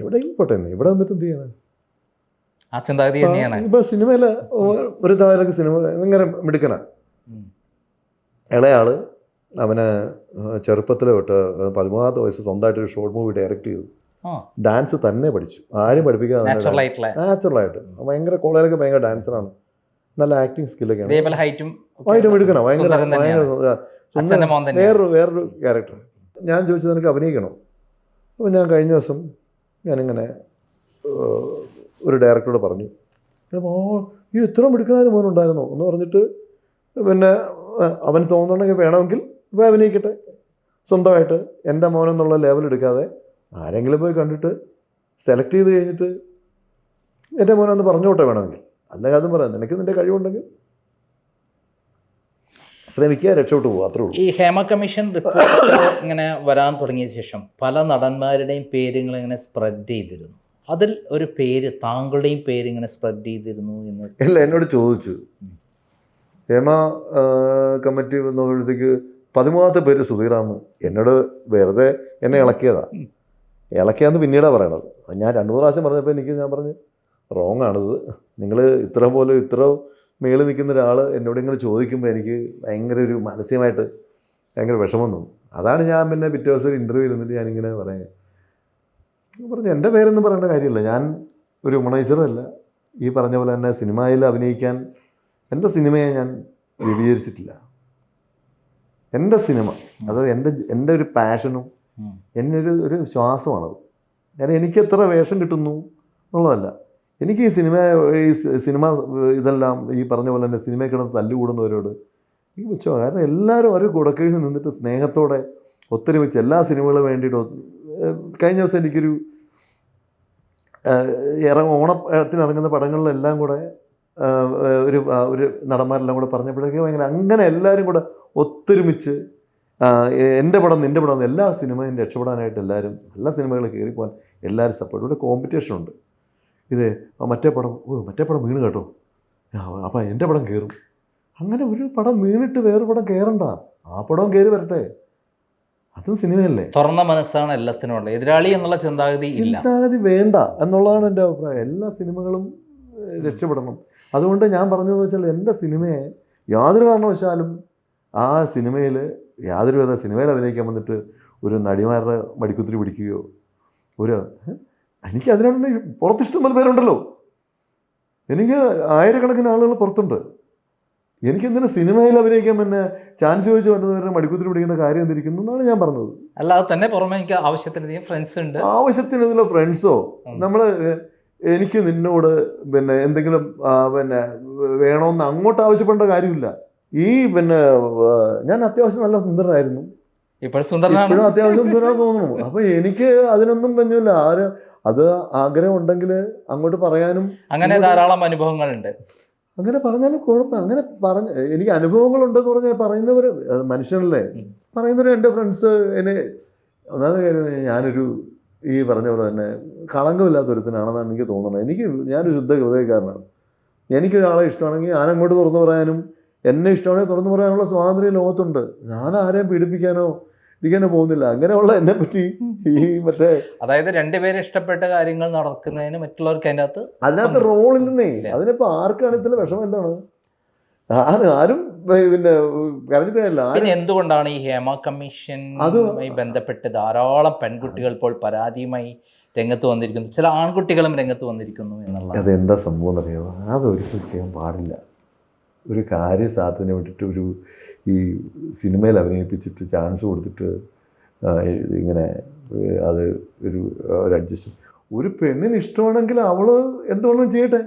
എവിടെയെങ്കിലും പോട്ടെ ഇവിടെ വന്നിട്ട് എന്ത് ചെയ്യണം? ആ ചിന്താഗതി തന്നെയാണ്. ഇപ്പൊ സിനിമയിൽ ഒരു താരക്ക് സിനിമ ഭയങ്കര മിടുക്കണ. ഇളയാൾ അവന് ചെറുപ്പത്തിൽ തൊട്ട് പതിമൂന്നാമത്തെ വയസ്സ് സ്വന്തമായിട്ട് ഒരു ഷോർട്ട് മൂവി ഡയറക്റ്റ് ചെയ്തു. ഡാൻസ് തന്നെ പഠിച്ചു. ആരും പഠിപ്പിക്കാതെ നാച്ചുറലായിട്ട് ഭയങ്കര കോളേജിലൊക്കെ ഭയങ്കര ഡാൻസറാണ്. നല്ല ആക്ടിങ് സ്കില്ലൊക്കെയാണ്. ഹൈറ്റും ഹൈറ്റും എടുക്കണം ഭയങ്കര ഭയങ്കര മോൻ തന്നെയാണ് വേറൊരു വേറൊരു ക്യാരക്ടർ ഞാൻ ചോദിച്ചത് നിനക്ക് അഭിനയിക്കണോ? അപ്പോൾ ഞാൻ കഴിഞ്ഞ ദിവസം ഞാനിങ്ങനെ ഒരു ഡയറക്ടറോട് പറഞ്ഞു. അപ്പോൾ ഈ ഇത്ര മിടുക്കനായ മോനുണ്ടായിരുന്നോ എന്ന് പറഞ്ഞിട്ട് പിന്നെ അവൻ അവന് തോന്നുന്നുണ്ടെങ്കിൽ വേണമെങ്കിൽ ഇപ്പോൾ അഭിനയിക്കട്ടെ. സ്വന്തമായിട്ട് എന്റെ മോനെന്നുള്ള ലെവൽ എടുക്കാതെ ആരെങ്കിലും പോയി കണ്ടിട്ട് സെലക്ട് ചെയ്ത് കഴിഞ്ഞിട്ട് എന്റെ മോനൊന്ന് പറഞ്ഞോട്ടെ വേണമെങ്കിൽ. അല്ലെങ്കിൽ അതും പറയാം. നിനക്ക് നിന്റെ കഴിവുണ്ടെങ്കിൽ ശ്രമിക്കുക രക്ഷപ്പെട്ടു പോകുക അത്രേ ഉള്ളൂ. ഈ ഹേമ കമ്മീഷൻ റിപ്പോർട്ട് ഇങ്ങനെ വരാൻ തുടങ്ങിയ ശേഷം പല നടന്മാരുടെയും പേരുകൾ ഇങ്ങനെ സ്പ്രെഡ് ചെയ്തിരുന്നു. അതിൽ ഒരു പേര് താങ്കളുടെയും പേര് ഇങ്ങനെ സ്പ്രെഡ് ചെയ്തിരുന്നു എന്ന് ഇല്ല എന്നോട് ചോദിച്ചു. ഹേമ കമ്മിറ്റി വന്നപ്പോഴത്തേക്ക് പതിമൂന്നാമത്തെ പേര് സുധീറാന്ന്. എന്നോട് വെറുതെ എന്നെ ഇളക്കിയതാ. ഇളക്കിയാന്ന് പിന്നീടാണ് പറയണത്. ഞാൻ രണ്ടു മൂന്ന് പ്രാവശ്യം പറഞ്ഞപ്പോൾ എനിക്ക് ഞാൻ പറഞ്ഞു റോങ് ആണിത്. നിങ്ങൾ ഇത്ര പോലെ ഇത്ര മേളിൽ നിൽക്കുന്ന ഒരാൾ എന്നോട് ഇങ്ങനെ ചോദിക്കുമ്പോൾ എനിക്ക് ഭയങ്കര ഒരു മാനസികമായിട്ട് ഭയങ്കര വിഷമം തോന്നും. അതാണ് ഞാൻ പിന്നെ പിറ്റേ ദിവസം ഒരു ഇന്റർവ്യൂ ഇരുന്നിട്ട് ഞാനിങ്ങനെ പറയാം. പറഞ്ഞു എന്റെ പേരൊന്നും പറയേണ്ട കാര്യമില്ല. ഞാൻ ഒരു ഹ്യൂമണൈസറും അല്ല. ഈ പറഞ്ഞ പോലെ തന്നെ സിനിമയിൽ അഭിനയിക്കാൻ എന്റെ സിനിമയെ ഞാൻ വിപീകരിച്ചിട്ടില്ല എന്റെ സിനിമ അതായത് എന്റെ എന്റെ ഒരു പാഷനും എന്നൊരു എന്റെ ഒരു ഒരു ശ്വാസമാണത്. കാരണം എനിക്ക് എത്ര വേഷം കിട്ടുന്നു എന്നുള്ളതല്ല. എനിക്ക് ഈ സിനിമ ഈ സിനിമ ഇതെല്ലാം ഈ പറഞ്ഞ പോലെ തന്നെ സിനിമയിൽ കിടന്ന് തല്ലുകൂടുന്നവരോട് എനിക്ക് പുച്ഛമാണ് കാരണം എല്ലാവരും ഒരു കുടക്കീഴിൽ നിന്നിട്ട് സ്നേഹത്തോടെ ഒത്തൊരുമിച്ച് എല്ലാ സിനിമകളും വേണ്ടിയിട്ട് കഴിഞ്ഞ ദിവസം എനിക്കൊരു ഇറങ്ങ ഓണത്തിന് ഇറങ്ങുന്ന പടങ്ങളിലെല്ലാം കൂടെ ഒരു ഒരു നടന്മാരെല്ലാം കൂടെ പറഞ്ഞപ്പോഴേക്കും ഭയങ്കര അങ്ങനെ എല്ലാവരും കൂടെ ഒത്തൊരുമിച്ച് എന്റെ പടം നിന്റെ പടം എല്ലാ സിനിമയും രക്ഷപ്പെടാനായിട്ട് എല്ലാവരും എല്ലാ സിനിമകളും കയറിപ്പോകാൻ എല്ലാവരും സപ്പോർട്ട് ഇവിടെ കോമ്പറ്റീഷൻ ഉണ്ട്. ഇത് മറ്റേ പടം ഓ മറ്റേ പടം വീണ് കേട്ടോ. അപ്പം എന്റെ പടം കയറും അങ്ങനെ ഒരു പടം വീണിട്ട് വേറൊരു പടം കയറണ്ട ആ പടവും കയറി വരട്ടെ. അതും സിനിമയല്ലേ? തുറന്ന മനസ്സാണ് എല്ലാത്തിനുള്ള എതിരാളി എന്നുള്ള ചിന്താഗതി ചിന്താഗതി വേണ്ട എന്നുള്ളതാണ് എന്റെ അഭിപ്രായം. എല്ലാ സിനിമകളും രക്ഷപ്പെടണം. അതുകൊണ്ട് ഞാൻ പറഞ്ഞതെന്ന് വെച്ചാൽ എന്റെ സിനിമയെ യാതൊരു കാരണവശാലും ആ സിനിമയിൽ യാതൊരു വിധ സിനിമയിൽ അഭിനയിക്കാൻ വന്നിട്ട് ഒരു നടിമാരുടെ മടിക്കുത്തിരി പിടിക്കുകയോ ഒരു എനിക്ക് അതിനുള്ള പുറത്ത് ഇഷ്ടംപോലെ പേരുണ്ടല്ലോ. എനിക്ക് ആയിരക്കണക്കിന് ആളുകൾ പുറത്തുണ്ട്. എനിക്കെന്തിനാ സിനിമയിൽ അഭിനയിക്കാൻ പിന്നെ ചാൻസ് ചോദിച്ചു വരുന്നവരുടെ മടിക്കുത്തിരി പിടിക്കേണ്ട കാര്യം എന്തിരിക്കുന്നു എന്നാണ് ഞാൻ പറഞ്ഞത്. അല്ലാതെ തന്നെ പുറമെ എനിക്ക് ആവശ്യത്തിനധികം ഫ്രണ്ട്സ് ഉണ്ട്. ആവശ്യത്തിനുള്ള ഫ്രണ്ട്സോ നമ്മൾ എനിക്ക് നിന്നോട് പിന്നെ എന്തെങ്കിലും പിന്നെ വേണമെന്ന് അങ്ങോട്ട് ആവശ്യപ്പെടേണ്ട കാര്യമില്ല. ഈ പിന്നെ ഞാൻ അത്യാവശ്യം നല്ല സുന്ദരനായിരുന്നു. ഇപ്പോഴും അത്യാവശ്യം സുന്ദരനാന്ന് തോന്നുന്നു. അപ്പൊ എനിക്ക് അതിനൊന്നും പറ്റില്ല ആര് അത് ആഗ്രഹം ഉണ്ടെങ്കിൽ അങ്ങോട്ട് പറയാനും അങ്ങനെ ധാരാളം അനുഭവങ്ങളുണ്ട്. അങ്ങനെ പറഞ്ഞാലും കുഴപ്പം. അങ്ങനെ പറഞ്ഞ എനിക്ക് അനുഭവങ്ങൾ ഉണ്ടെന്ന് പറഞ്ഞാൽ പറയുന്നവർ മനുഷ്യനല്ലേ. പറയുന്നവർ എന്റെ ഫ്രണ്ട്സ് എന്നെ ഒന്നാമത്തെ കാര്യം ഞാനൊരു ഈ പറഞ്ഞ പോലെ തന്നെ കളങ്കമില്ലാത്ത ഒരുത്തനാണെന്നാണ് എനിക്ക് തോന്നുന്നത്. എനിക്ക് ഞാനൊരു ശുദ്ധ ഹൃദയക്കാരനാണ് എനിക്കൊരാളെ ഇഷ്ടമാണെങ്കിൽ ഞാൻ അങ്ങോട്ട് തുറന്നു പറയാനും എന്നെ ഇഷ്ടമാണെങ്കിൽ തുറന്നു പറയാനുള്ള സ്വാതന്ത്ര്യം ലോകത്തുണ്ട്. ഞാൻ ആരെയും പീഡിപ്പിക്കാനോ ഇരിക്കാനോ പോകുന്നില്ല. അങ്ങനെയുള്ള എന്നെ പറ്റി ഈ മറ്റേ അതായത് രണ്ടുപേരെ ഇഷ്ടപ്പെട്ട കാര്യങ്ങൾ നടക്കുന്നതിന് മറ്റുള്ളവർക്ക് അതിനകത്ത് അതിനകത്ത് റോൾ ഇല്ലെന്നേ. അതിനിപ്പോ ആർക്കാണ് ഇത്ര വിഷമം എന്താണ്? ആരും ആരും പിന്നെ കരഞ്ഞിട്ടില്ല പിന്നെ എന്തുകൊണ്ടാണ് ഈ ഹേമ കമ്മീഷൻ അതുമായി ബന്ധപ്പെട്ട് ധാരാളം പെൺകുട്ടികൾ ഇപ്പോൾ പരാതിയുമായി രംഗത്ത് വന്നിരിക്കുന്നു? ചില ആൺകുട്ടികളും രംഗത്ത് വന്നിരിക്കുന്നു എന്നുള്ളത് അതെന്താ സംഭവം എന്നറിയാമോ അതൊരിക്കലും ചെയ്യാൻ പാടില്ല. ഒരു കാര്യ സാധനം വിട്ടിട്ട് ഒരു ഈ സിനിമയിൽ അഭിനയിപ്പിച്ചിട്ട് ചാൻസ് കൊടുത്തിട്ട് ഇങ്ങനെ അത് ഒരു ഒരു അഡ്ജസ്റ്റ് ഒരു പെണ്ണിന് ഇഷ്ടമാണെങ്കിൽ അവൾ എന്തുകൊണ്ടും ചെയ്യട്ടെ.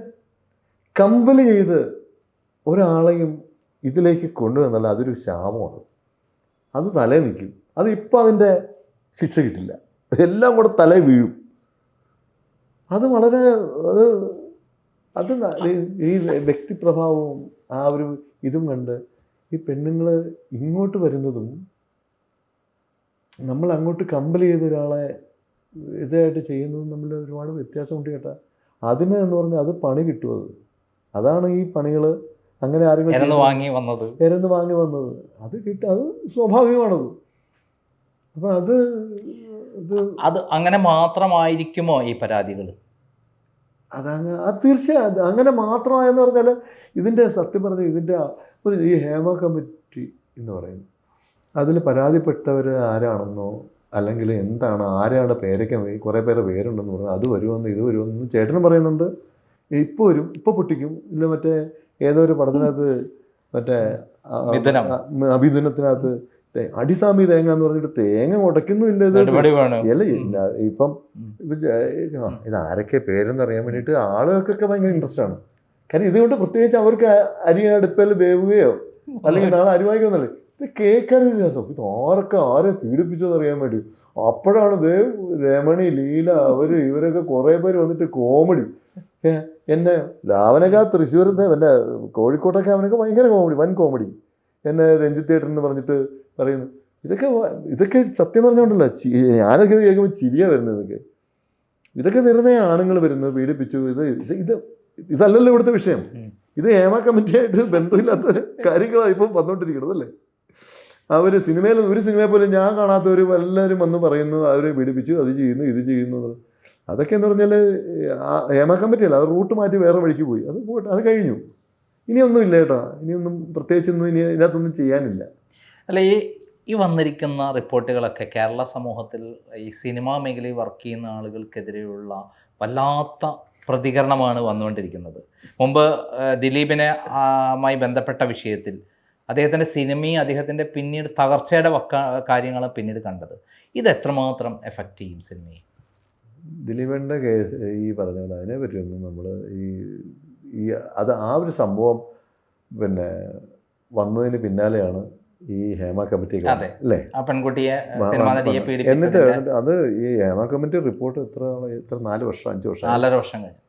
കമ്പൽ ചെയ്ത് ഒരാളെയും ഇതിലേക്ക് കൊണ്ടുവന്നാൽ അതൊരു ശാപമാണ്. അത് തലേ നിൽക്കും. അത് അതിന്റെ ശിക്ഷ കിട്ടില്ല. എല്ലാം കൂടെ തലേ വീഴും. അത് വളരെ അത് അത് ഈ വ്യക്തിപ്രഭാവവും ആ ഒരു ഇതും കണ്ട് ഈ പെണ്ണുങ്ങൾ ഇങ്ങോട്ട് വരുന്നതും നമ്മൾ അങ്ങോട്ട് കമ്പൽ ചെയ്ത ഒരാളെ ഇതായിട്ട് ചെയ്യുന്നതും നമ്മൾ ഒരുപാട് വ്യത്യാസമുണ്ട് കേട്ടാ. അതിന് എന്ന് പറഞ്ഞാൽ അത് പണി കിട്ടും അത്. അതാണ് ഈ പണികൾ അങ്ങനെ ആരെങ്കിലും വാങ്ങി വന്നത്. എരന്ന് വാങ്ങി വന്നത്. അത് കിട്ടും അത് സ്വാഭാവികമാണത്. അപ്പം അത് ഇത് അത് അങ്ങനെ മാത്രമായിരിക്കുമോ ഈ പരാതികൾ അതങ്ങ് അത് തീർച്ചയായും അങ്ങനെ മാത്രമായെന്ന് പറഞ്ഞാൽ ഇതിന്റെ സത്യം പറഞ്ഞ ഇതിന്റെ ഒരു ഈ ഹേമ കമ്മിറ്റി എന്ന് പറയുന്നത് അതിൽ പരാതിപ്പെട്ടവർ ആരാണെന്നോ അല്ലെങ്കിൽ എന്താണ് ആരാണ് പേരൊക്കെ കുറേ പേരെ പേരുണ്ടെന്ന് പറഞ്ഞു അത് വരുമെന്ന് ഇത് വരുമെന്ന് ചേട്ടനും പറയുന്നുണ്ട്. ഇപ്പോൾ വരും ഇപ്പോൾ പൊട്ടിക്കും. ഇല്ല മറ്റേ ഏതോ ഒരു പടത്തിനകത്ത് മറ്റേ അഭിദിനത്തിനകത്ത് അടിസാമി തേങ്ങ എന്ന് പറഞ്ഞിട്ട് തേങ്ങ ഉടയ്ക്കുന്നുമില്ല ഇത്. ഇല്ല, ഇപ്പം. ഇത് ഇത് ആരൊക്കെ പേരെന്ന് അറിയാൻ വേണ്ടിയിട്ട് ആളുകൾക്കൊക്കെ ഭയങ്കര ഇൻട്രസ്റ്റ് ആണ്. കാരണം ഇതുകൊണ്ട് പ്രത്യേകിച്ച് അവർക്ക് അരി അടുപ്പയിൽ ദേവുകയോ അല്ലെങ്കിൽ നാളെ അരി വാങ്ങിക്കുമെന്നല്ലേ ഇത് കേൾക്കാനൊരു രസം. ഇത് ആരൊക്കെ ആരെ പീഡിപ്പിച്ചെന്ന് അറിയാൻ വേണ്ടി. അപ്പോഴാണ് ദേവ് രമണി ലീല അവർ ഇവരൊക്കെ കുറേ പേര് വന്നിട്ട് കോമഡി. എന്നെ ലാവനക തൃശ്ശൂരത്തെ എന്റെ കോഴിക്കോട്ടൊക്കെ അവനൊക്കെ ഭയങ്കര കോമഡി വൻ കോമഡി. എന്നെ രഞ്ജിത്ത് തിയേറ്റർ എന്ന് പറഞ്ഞിട്ട് പറയുന്നു. ഇതൊക്കെ ഇതൊക്കെ സത്യം പറഞ്ഞുകൊണ്ടല്ല ഞാനൊക്കെ ഇത് കേൾക്കുമ്പോൾ ചിരിയാ വരുന്നത് ഇതൊക്കെ. ഇതൊക്കെ വെറുതെ ആണുങ്ങൾ വരുന്നു പീഡിപ്പിച്ചു. ഇത് ഇത് ഇത് ഇതല്ലല്ലോ ഇവിടുത്തെ വിഷയം. ഇത് ഹേമ കമ്മിറ്റിയായിട്ട് ബന്ധമില്ലാത്ത കാര്യങ്ങളാണ് ഇപ്പം വന്നുകൊണ്ടിരിക്കുന്നത് അല്ലേ? അവർ സിനിമയിൽ ഒരു സിനിമയെ പോലും ഞാൻ കാണാത്തവർ എല്ലാവരും വന്ന് പറയുന്നു അവരെ പീഡിപ്പിച്ചു അത് ചെയ്യുന്നു ഇത് ചെയ്യുന്നു. അതൊക്കെ എന്ന് പറഞ്ഞാൽ ആ ഹേമ കമ്മിറ്റി അല്ല അത് റൂട്ട് മാറ്റി വേറെ വഴിക്ക് പോയി. അത് പോട്ടെ അത് കഴിഞ്ഞു. ഇനിയൊന്നും ഇല്ല കേട്ടോ. ഇനിയൊന്നും പ്രത്യേകിച്ചൊന്നും ഇനി ഇതിനകത്തൊന്നും ചെയ്യാനില്ല. അല്ല ഈ ഈ വന്നിരിക്കുന്ന റിപ്പോർട്ടുകളൊക്കെ കേരള സമൂഹത്തിൽ ഈ സിനിമാ മേഖലയിൽ വർക്ക് ചെയ്യുന്ന ആളുകൾക്കെതിരെയുള്ള വല്ലാത്ത പ്രതികരണമാണ് വന്നുകൊണ്ടിരിക്കുന്നത്. മുമ്പ് ദിലീപിനെ ആയി മായി ബന്ധപ്പെട്ട വിഷയത്തിൽ അദ്ദേഹത്തിന്റെ സിനിമയും അദ്ദേഹത്തിന്റെ പിന്നീട് തകർച്ചയുടെ വക്ക കാര്യങ്ങളും പിന്നീട് കണ്ടത്. ഇത് എത്രമാത്രം എഫക്റ്റ് ചെയ്യും സിനിമയെ? ദിലീപന്റെ കേസ് ഈ പറഞ്ഞ പോലെ അതിനെ പറ്റിയൊന്നും നമ്മൾ ഈ ഈ അത് ആ ഒരു സംഭവം പിന്നെ വന്നതിന് പിന്നാലെയാണ് ഈ ഹേമ കമ്മിറ്റി. അല്ലേ? ആ പെൺകുട്ടിയെ സിനിമാ നടിയെ എന്നിട്ട് പീഡിപ്പിച്ചതിന്റെ അത് ഈ ഹേമ കമ്മിറ്റി റിപ്പോർട്ട് എത്ര? എത്ര നാല് വർഷം അഞ്ച് വർഷം? നാലര വർഷം കഴിഞ്ഞു.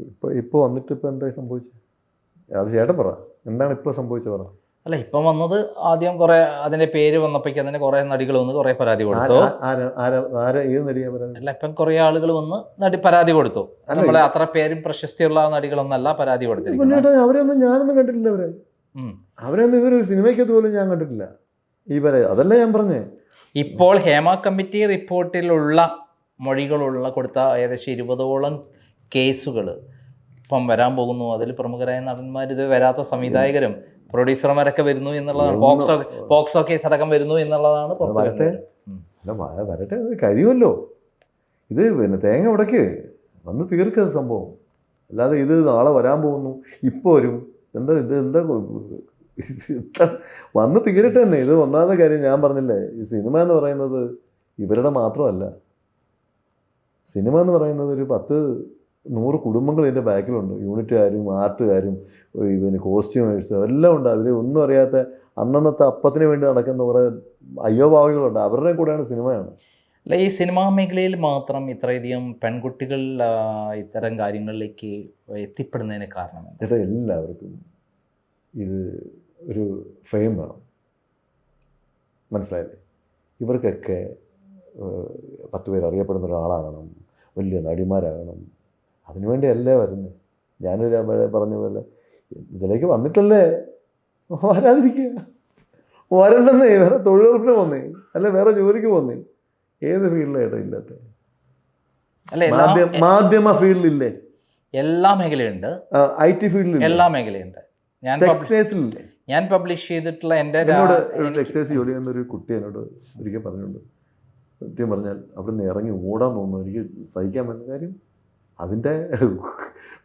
ഇപ്പൊ ഇപ്പൊ വന്നിട്ട് ഇപ്പൊ എന്തായി സംഭവിച്ചത് അത് ചേട്ടൻ പറ എന്താണ് ഇപ്പൊ സംഭവിച്ചത് പറ? അല്ല ഇപ്പം വന്നത് ആദ്യം കുറെ അതിന്റെ പേര് വന്നപ്പോഴേക്ക് അതിന് കുറെ നടികൾ വന്ന് കുറെ പരാതി കൊടുത്തു. ആരാ- ആരാ ആരാ ആരാ ഏത് നടിയാ പറയുന്നത് അല്ല ഇപ്പം കുറെ ആളുകൾ വന്ന് നടി പരാതി കൊടുത്തു. നമ്മളെ അത്ര പേരും പ്രശസ്തിയുള്ള നടികളൊന്നല്ല പരാതി കൊടുത്തിരിക്കുന്നത്. അവരൊന്നും ഞാനൊന്നും കണ്ടിട്ടില്ല അവരെ. അവരൊന്നും ഇതൊരു സിനിമയ്ക്കത് പോലും ഞാൻ കണ്ടിട്ടില്ല. ഈ പറയ അതല്ല ഞാൻ പറഞ്ഞേ. ഇപ്പോൾ ഹേമ കമ്മിറ്റി റിപ്പോർട്ടിലുള്ള മൊഴികളുള്ള കൊടുത്ത ഏകദേശം ഇരുപതോളം കേസുകൾ ഇപ്പം വരാൻ പോകുന്നു. അതിൽ പ്രമുഖരായ നടന്മാർ ഇത് വരാത്ത സംവിധായകരും പ്രൊഡ്യൂസർമാരൊക്കെ വരുന്നു എന്നുള്ളതാണ്. ബോക്സോ ബോക്സോ കേസ് അടക്കം വരുന്നു എന്നുള്ളതാണ് വരട്ടെ. അത് കഴിയുമല്ലോ. ഇത് പിന്നെ തേങ്ങ ഉടക്ക്. വന്ന് തീർക്കത് സംഭവം. അല്ലാതെ ഇത് നാളെ വരാൻ പോകുന്നു. ഇപ്പോൾ വരും എന്താ ഇത് എന്താ വന്ന് തീരട്ടെ തന്നെ ഇത് ഒന്നാമത്തെ കാര്യം ഞാൻ പറഞ്ഞില്ലേ ഈ സിനിമ എന്ന് പറയുന്നത് ഇവരുടെ മാത്രമല്ല. സിനിമ എന്ന് പറയുന്നത് ഒരു പത്ത് നൂറ് കുടുംബങ്ങൾ ഇതിന്റെ ബാക്കിലുണ്ട്. യൂണിറ്റുകാരും ആർട്ടുകാരും പിന്നെ കോസ്റ്റ്യൂമേഴ്സും എല്ലാം ഉണ്ട്. അവർ ഒന്നും അറിയാത്ത അന്നന്നത്തെ അപ്പത്തിന് വേണ്ടി നടക്കുന്ന കുറേ അയ്യോഭാവികളുണ്ട്. അവരുടെ കൂടെയാണ് സിനിമയാണ്. അല്ല ഈ സിനിമാ മേഖലയിൽ മാത്രം ഇത്രയധികം പെൺകുട്ടികൾ ഇത്തരം കാര്യങ്ങളിലേക്ക് എത്തിപ്പെടുന്നതിന് കാരണം? ചേട്ടാ എല്ലാവർക്കും ഇത് ഒരു ഫെയിം വേണം. മനസ്സിലായില്ലേ? ഇവർക്കൊക്കെ പത്ത് പേര് അറിയപ്പെടുന്ന ഒരാളാകണം വലിയ നടിമാരാകണം. അതിനുവേണ്ടിയല്ലേ വരുന്നത് ഞാനൊരു പറഞ്ഞ പോലെ ഇതിലേക്ക് വന്നിട്ടല്ലേ വരാതിരിക്കുക? വരണ്ടെന്നേ വേറെ തൊഴിലുറപ്പിന് പോന്നേ അല്ലെ വേറെ ജോലിക്ക് പോന്നേ? ഏത് ഫീൽഡിലേട്ടാ ഇല്ലാത്ത മാധ്യമ ഫീൽഡിലില്ലേ എല്ലാ മേഖലയുണ്ട്. ഐ ടി ഫീൽഡിൽ എല്ലാ മേഖലയുണ്ട്. ഞാൻ ടെക്സ്റ്റൈൽസിലില്ലേ ഞാൻ പബ്ലിഷ് ചെയ്തിട്ടുള്ള എന്റെ ടെക്സ്റ്റൈൽസ് ജോലി ചെയ്യുന്ന ഒരു കുട്ടി എന്നോട് ഒരിക്കൽ പറഞ്ഞിട്ടുണ്ട്. സത്യം പറഞ്ഞാൽ അവിടെ നിന്ന് ഇറങ്ങി ഓടാൻ തോന്നുന്നു. എനിക്ക് സഹിക്കാൻ പറ്റുന്ന കാര്യം അതിന്റെ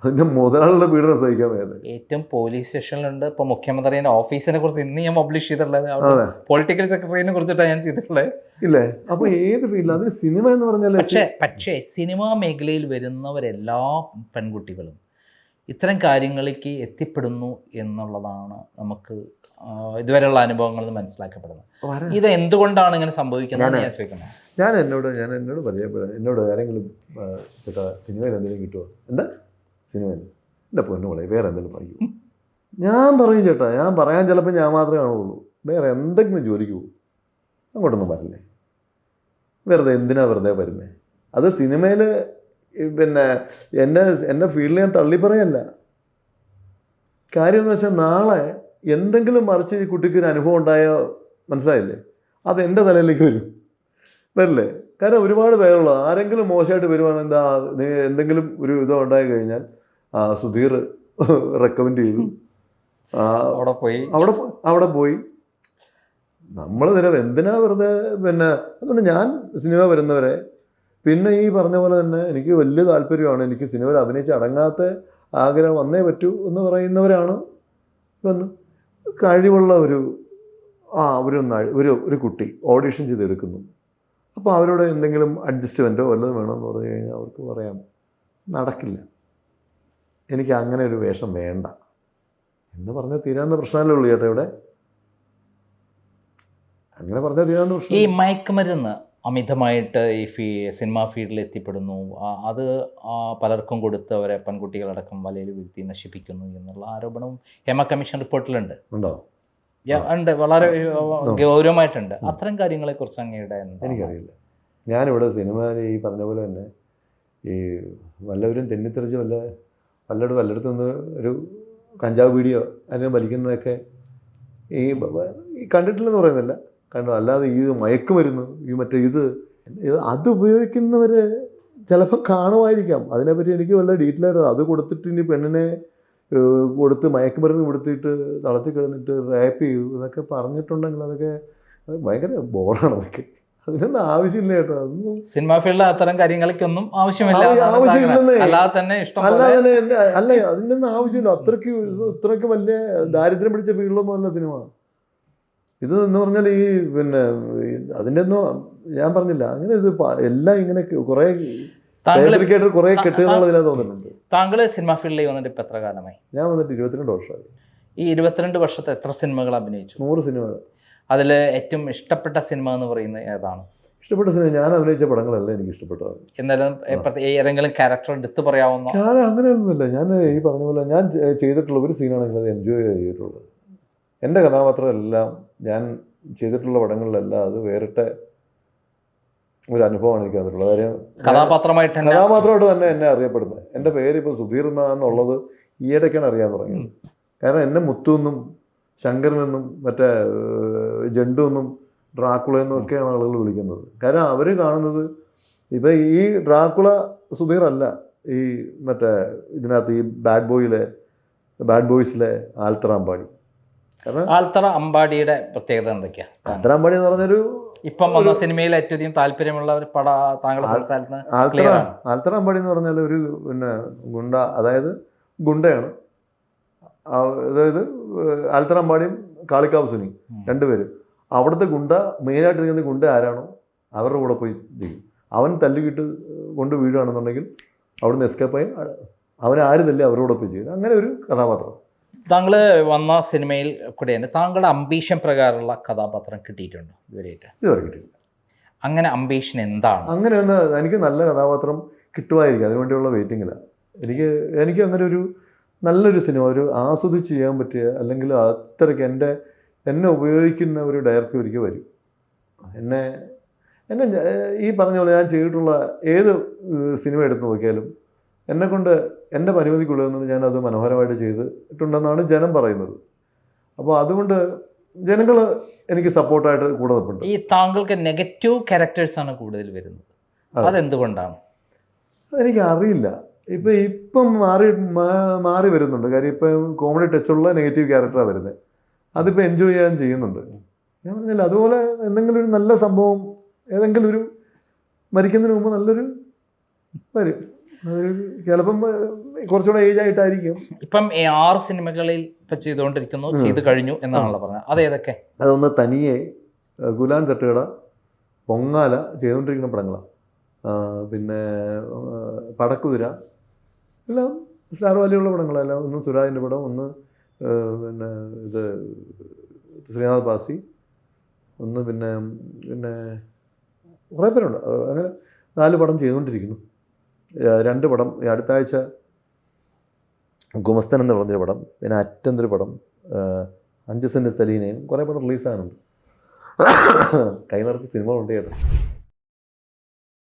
അതിന്റെ മുതലാളിയുടെ പീഡനം സഹിക്കാൻ വയ്യാതെ ഏറ്റവും പോലീസ് സ്റ്റേഷനിലുണ്ട്. ഇപ്പൊ മുഖ്യമന്ത്രിയുടെ ഓഫീസിനെ കുറിച്ച് ഇന്ന് ഞാൻ പബ്ലിഷ് ചെയ്തിട്ടുള്ളത്. പൊളിറ്റിക്കൽ സെക്രട്ടറിനെ കുറിച്ചിട്ടാണ് ഞാൻ ചെയ്തിട്ടുള്ളത്. ഇല്ലേ? അപ്പോൾ ഏത് ഫീൽഡിൽ അതിന് സിനിമ എന്ന് പറഞ്ഞാൽ പക്ഷേ പക്ഷേ സിനിമാ മേഖലയിൽ വരുന്നവരെല്ലാ പെൺകുട്ടികളും ഇത്തരം കാര്യങ്ങളിലേക്ക് എത്തിപ്പെടുന്നു എന്നുള്ളതാണ് നമുക്ക് ഇതുവരെയുള്ള അനുഭവങ്ങളിൽ നിന്ന് മനസ്സിലാക്കപ്പെടുന്നത്. ഇത് എന്തുകൊണ്ടാണ് ഇങ്ങനെ സംഭവിക്കുന്നത് ഞാൻ ചോദിക്കുന്നത് ഞാൻ എന്നോട് ഞാൻ എന്നോട് പരിചയപ്പെടുക എന്നോട് ആരെങ്കിലും ചേട്ടാ സിനിമയിൽ എന്തെങ്കിലും കിട്ടുമോ എന്താ? സിനിമയിൽ. എന്റെ പൊന്നുമോളെ വേറെ എന്തെങ്കിലും പറയൂ ഞാൻ പറയും ചേട്ടാ ഞാൻ പറയാൻ ചിലപ്പോൾ ഞാൻ മാത്രമേ കാണുള്ളൂ. വേറെ എന്തെങ്കിലും ജോലിക്ക് പോകും. അങ്ങോട്ടൊന്നും വരല്ലേ? വെറുതെ എന്തിനാ വെറുതെ വരുന്നത് അത് സിനിമയിൽ പിന്നെ എന്നെ എന്റെ ഫീൽഡിൽ ഞാൻ തള്ളി പറയല്ല. കാര്യം എന്ന് വെച്ചാൽ നാളെ എന്തെങ്കിലും മറിച്ച് ഈ കുട്ടിക്ക് ഒരു അനുഭവം ഉണ്ടായോ മനസ്സിലായില്ലേ? അത് എന്റെ തലയിലേക്ക് വരും. വരില്ലേ? കാരണം ഒരുപാട് പേരുള്ള ആരെങ്കിലും മോശമായിട്ട് വരുവാണെങ്കിൽ എന്താ നീ എന്തെങ്കിലും ഒരു ഇതോ ഉണ്ടായി കഴിഞ്ഞാൽ ആ സുധീർ റെക്കമെൻഡ് ചെയ്തു. അവിടെ പോയി. അവിടെ അവിടെ പോയി. നമ്മൾ നിലവ് എന്തിനാ വെറുതെ പിന്നെ അതുകൊണ്ട് ഞാൻ സിനിമ വരുന്നവരെ പിന്നെ ഈ പറഞ്ഞ പോലെ തന്നെ എനിക്ക് വലിയ താല്പര്യമാണ് എനിക്ക് സിനിമയിൽ അഭിനയിച്ച് അടങ്ങാത്ത ആഗ്രഹം വന്നേ പറ്റൂ എന്ന് പറയുന്നവരാണ് വന്ന് കഴിവുള്ള ഒരു ആ ഒരു ഒരു ഒരു കുട്ടി ഓഡിഷൻ ചെയ്തെടുക്കുന്നു. അപ്പോൾ അവരോട് എന്തെങ്കിലും അഡ്ജസ്റ്റ്മെന്റോ വല്ലതും വേണമെന്ന് പറഞ്ഞു കഴിഞ്ഞാൽ അവർക്ക് പറയാം. നടക്കില്ല. എനിക്ക് അങ്ങനെ ഒരു വേഷം വേണ്ട. എന്ന് പറഞ്ഞാൽ തീരാവുന്ന പ്രശ്നമല്ലേ ഉള്ളൂ ചേട്ടാ ഇവിടെ. അങ്ങനെ പറഞ്ഞാൽ തീരാവുന്ന ഈ പ്രശ്നം മയക്കുമരുന്ന് അമിതമായിട്ട് ഈ ഫീ സിനിമാ ഫീൽഡിൽ എത്തിപ്പെടുന്നു. അത് പലർക്കും കൊടുത്ത് അവരെ പെൺകുട്ടികളടക്കം വലയിൽ വീഴ്ത്തി നശിപ്പിക്കുന്നു എന്നുള്ള ആരോപണവും ഹേമ കമ്മീഷൻ റിപ്പോർട്ടിലുണ്ട്. ഉണ്ടോ? ഉണ്ട് വളരെ ഗൗരവമായിട്ടുണ്ട്. അത്തരം കാര്യങ്ങളെ കുറിച്ച് അങ്ങയുടെ? എനിക്കറിയില്ല. ഞാനിവിടെ സിനിമ ഈ പറഞ്ഞ പോലെ തന്നെ ഈ വല്ലവരും തെന്നിത്തെറിച്ച് വല്ല വല്ലയിടത്തും വല്ലയിടത്തു നിന്ന് ഒരു കഞ്ചാവ് വീഡിയോ അല്ലെങ്കിൽ വലിക്കുന്നതൊക്കെ ഈ ഈ കണ്ടിട്ടില്ലെന്ന് പറയുന്നില്ല. കണ്ടു അല്ലാതെ ഈ മയക്കുമരുന്ന് ഈ മറ്റേ ഇത് ഇത് അത് ഉപയോഗിക്കുന്നവരെ ചിലപ്പോൾ കാണുമായിരിക്കാം. അതിനെപ്പറ്റി എനിക്ക് വല്ല ഡീറ്റെയിൽ ആയിട്ട് അത് കൊടുത്തിട്ട് ഇനി പെണ്ണിനെ കൊടുത്ത് മയക്കുമരുന്ന് കൊടുത്തിട്ട് തളർത്തി കിടന്നിട്ട് റാപ്പ് ചെയ്തു എന്നൊക്കെ പറഞ്ഞിട്ടുണ്ടെങ്കിൽ അതൊക്കെ അത് ഭയങ്കര ബോറാണ് അതൊക്കെ. അതിനൊന്നും ആവശ്യമില്ല കേട്ടോ. അതൊന്നും സിനിമാ ഫീൽഡിൽ അത്തരം കാര്യങ്ങൾക്കൊന്നും ആവശ്യമില്ല ആവശ്യമില്ലെന്നേ. അല്ലാതെ തന്നെ ഇഷ്ടം പോലെ അല്ലാതെ തന്നെ അല്ല അതിനൊന്നും ആവശ്യമില്ല. അത്രയ്ക്ക് ഇത് ഇത്രയ്ക്ക് വലിയ ദാരിദ്ര്യം പിടിച്ച ഫീൽഡൊന്നും അല്ല സിനിമ. ഇത് എന്ന് പറഞ്ഞാൽ ഈ പിന്നെ അതിന്റെ ഒന്നും ഞാൻ പറഞ്ഞില്ല. അങ്ങനെ ഇത് എല്ലാം ഇങ്ങനെ കുറേ താങ്കൾ സിനിമാ ഫീൽഡിൽ വന്നിട്ട് ഇപ്പം എത്ര കാലമായി? ഞാൻ വന്നിട്ട് ഇരുപത്തിരണ്ട് വർഷമായി. ഈ ഇരുപത്തിരണ്ട് വർഷത്തെ എത്ര സിനിമകൾ അഭിനയിച്ചു? നൂറ് സിനിമകൾ അതിൽ ഏറ്റവും ഇഷ്ടപ്പെട്ട സിനിമ എന്ന് പറയുന്നത് ഏതാണ്? ഇഷ്ടപ്പെട്ട സിനിമ ഞാൻ അഭിനയിച്ച പടങ്ങളല്ല എനിക്ക് ഇഷ്ടപ്പെട്ടത്. എന്നാലും ഏതെങ്കിലും ക്യാരക്ടർ എടുത്ത് പറയാവുന്ന? ഞാൻ അങ്ങനെയൊന്നുമില്ല. ഞാൻ ഈ പറഞ്ഞ പോലെ ഞാൻ ചെയ്തിട്ടുള്ള ഒരു സീനാണെങ്കിൽ അത് എൻജോയ് ചെയ്തിട്ടുള്ളത്. എന്റെ കഥാപാത്രമെല്ലാം ഞാൻ ചെയ്തിട്ടുള്ള പടങ്ങളിലെല്ലാം അത് വേറിട്ട ഒരു അനുഭവമാണ് എനിക്ക് തന്നിട്ടുള്ളത് കാര്യം കഥാപാത്രമായിട്ട് കഥാപാത്രമായിട്ട് തന്നെ എന്നെ അറിയപ്പെടുന്നത്. എന്റെ പേര് ഇപ്പോൾ സുധീർ എന്നുള്ളത് ഈയിടയ്ക്കാണ് അറിയാൻ തുടങ്ങിയത്. കാരണം എന്നെ മുത്തു എന്നും ശങ്കരനെന്നും മറ്റേ ജണ്ടു എന്നും ഡ്രാക്കുള എന്നും ഒക്കെയാണ് ആളുകൾ വിളിക്കുന്നത്. കാരണം അവർ കാണുന്നത് ഇപ്പം ഈ ഡ്രാക്കുള സുധീർ അല്ല. ഈ മറ്റേ ഇതിനകത്ത് ഈ ബാഡ് ബോയിലെ ബാഡ് ബോയ്സിലെ ആൽത്തറാമ്പാടി കാരണം ആൽത്തറ അമ്പാടിയുടെ പ്രത്യേകത എന്തൊക്കെയാണ് ആൽത്തറ അമ്പാടി എന്ന് പറഞ്ഞൊരു ഇപ്പം വന്ന സിനിമയിൽ ഏറ്റവും അധികം താല്പര്യമുള്ള ഒരു പട താങ്കളുടെ സംസാരത്തിന് ആൽത്തറ Clear എന്ന് പറഞ്ഞാൽ ഒരു പിന്നെ ഗുണ്ട അതായത് ഗുണ്ടയാണ്. അതായത് ആൽത്തറ അമ്പാടിയും കാളിക്കാവ് സുനി. രണ്ടുപേരും. അവിടുത്തെ ഗുണ്ട മെയിനായിട്ട് നിൽക്കുന്ന ഗുണ്ട ആരാണോ അവരുടെ കൂടെ പോയി ചെയ്യും അവൻ തല്ലുകിട്ട് കൊണ്ട് വീഴുകയാണെന്നുണ്ടെങ്കിൽ അവിടുന്ന് എസ്കേപ്പായി അവനെ ആര് തല്ലി അവരുടെ കൂടെ പോയി ചെയ്യും അങ്ങനെ ഒരു കഥാപാത്രം. താങ്കൾ വന്ന സിനിമയിൽ കൂടെ തന്നെ താങ്കളുടെ അംബീഷൻ പ്രകാരമുള്ള കഥാപാത്രം കിട്ടിയിട്ടുണ്ടോ ഇതുവരെയായിട്ട്? ഇതുവരെ കിട്ടിയില്ല അങ്ങനെ അംബീഷൻ എന്താണ്? അങ്ങനെ ഒന്ന് എനിക്ക് നല്ല കഥാപാത്രം കിട്ടുമായിരിക്കും. അതിനുവേണ്ടിയുള്ള വെയിറ്റിങ്ങിലാണ് എനിക്ക് എനിക്ക് അങ്ങനെ ഒരു നല്ലൊരു സിനിമ ഒരു ആസ്വദിച്ച് ചെയ്യാൻ പറ്റിയ അല്ലെങ്കിൽ അത്രയ്ക്ക് എന്റെ എന്നെ ഉപയോഗിക്കുന്ന ഒരു ഡയറക്ടർ ഒരിക്കൽ വരും. എന്നെ എന്നെ ഈ പറഞ്ഞ പോലെ ഞാൻ ചെയ്തിട്ടുള്ള ഏത് സിനിമ എടുത്ത് നോക്കിയാലും എന്നെ കൊണ്ട് എന്റെ പരിമിതിക്കുള്ളിൽ ഞാൻ അത് മനോഹരമായിട്ട് ചെയ്തിട്ടുണ്ടെന്നാണ് ജനം പറയുന്നത്. അപ്പോൾ അതുകൊണ്ട് ജനങ്ങൾ എനിക്ക് സപ്പോർട്ടായിട്ട് കൂടെ നിൽപ്പുണ്ട് ഈ താങ്കൾക്ക് നെഗറ്റീവ് ക്യാരക്ടേഴ്സ് ആണ് കൂടുതൽ വരുന്നത്. അതെ. അതെന്തുകൊണ്ടാണ്? എനിക്ക് അറിയില്ല ഇപ്പം ഇപ്പം മാറി മാറി വരുന്നുണ്ട്. കാര്യം ഇപ്പം കോമഡി ടച്ചുള്ള നെഗറ്റീവ് ക്യാരക്ടറാണ് വരുന്നത് അതിപ്പോൾ എൻജോയ് ചെയ്യാൻ ചെയ്യുന്നുണ്ട്. ഞാൻ പറഞ്ഞില്ല അതുപോലെ എന്തെങ്കിലും ഒരു നല്ല സംഭവം ഏതെങ്കിലും ഒരു മരിക്കുന്നതിന് മുമ്പ് നല്ലൊരു വരും. ചിലപ്പം കുറച്ചുകൂടെ ഏജ് ആയിട്ടായിരിക്കും. ഇപ്പം ആറ് സിനിമകളിൽ ഇപ്പം ചെയ്തുകൊണ്ടിരിക്കുന്നു ചെയ്തു കഴിഞ്ഞു എന്നാണല്ലോ പറഞ്ഞത്. അതേതൊക്കെ അതൊന്ന് തനിയെ ഗുലാൻ തട്ടുകട പൊങ്ങാല ചെയ്തുകൊണ്ടിരിക്കുന്ന പടങ്ങളാണ് പിന്നെ പടക്കുതിര എല്ലാം സ്റ്റാർ വാല്യുള്ള പടങ്ങളല്ല ഒന്ന് സുരാജിന്റെ പടം ഒന്ന് പിന്നെ ഇത് ശ്രീനാഥ് പാസി ഒന്ന് പിന്നെ പിന്നെ കുറേ പേരുണ്ട്. അങ്ങനെ നാല് പടം ചെയ്തുകൊണ്ടിരിക്കുന്നു. രണ്ട് പടം. അടുത്ത ആഴ്ച ഗുമസ്തൻ എന്ന് പറഞ്ഞൊരു പടം പിന്നെ അറ്റെന്നൊരു പടം അഞ്ചു സെന്റ് സലീനയും കുറേ പടം റിലീസാകുന്നുണ്ട് കൈ നിറച്ച് സിനിമ ഉണ്ട് ചേട്ടാ